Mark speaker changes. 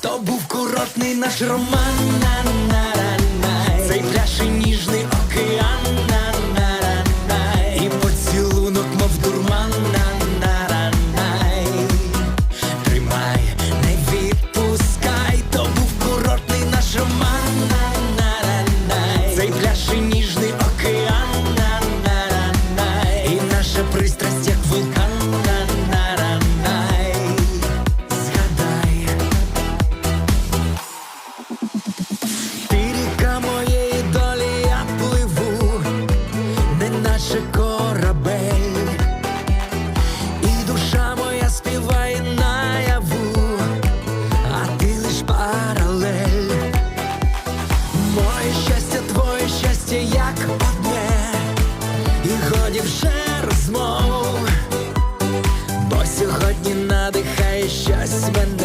Speaker 1: То був курортний наш роман на на Моє щастя, твоє щастя, як одне, і годі вже розмов, бо сьогодні надихає щастя мене.